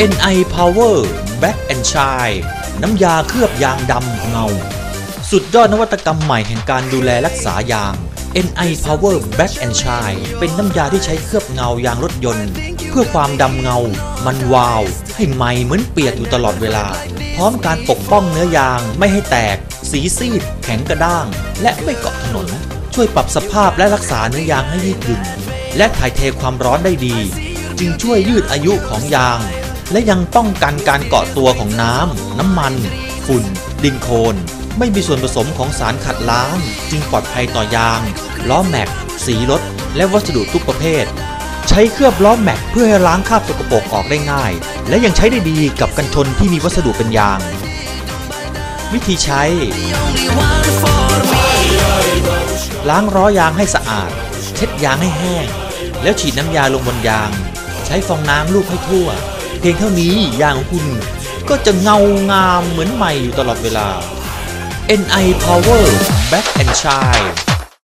NI Power Back and Shine น้ำยาเคลือบยางดำเงา สุดยอดนวัตกรรมใหม่แห่งการดูแลรักษายาง NI Power Back and Shine เป็นน้ำยาที่ใช้เคลือบเงายางรถยนต์ เพื่อความดำเงา มันวาว ให้ใหม่เหมือนเปียกอยู่ตลอดเวลา พร้อมการปกป้องเนื้อยางไม่ให้แตก สีซีด แข็งกระด้าง และไม่เกาะถนน ช่วยปรับสภาพและรักษาเนื้อยางให้ยืดหยุ่นและถ่ายเทความร้อนได้ดี จึงช่วยยืดอายุของยาง และยังป้องกันการเกาะตัวของน้ำ น้ำมัน ฝุ่น ดินโคลนไม่มีส่วนผสมของสารขัดล้าง จึงปลอดภัยต่อยาง ล้อแม็ก สีรถ และวัสดุทุกประเภท ใช้เคลือบล้อแม็กเพื่อให้ล้างคราบสกปรกออกได้ง่าย และยังใช้ได้ดีกับกันชนที่มีวัสดุเป็นยาง วิธีใช้ ล้างล้อยางให้สะอาด เช็ดยางให้แห้ง แล้วฉีดน้ำยาลงบนยาง ใช้ฟองน้ำลูบให้ทั่ว เพียงเท่านี้ยางของคุณก็จะเงางามเหมือนใหม่อยู่ตลอดเวลา NI Power Back and Shine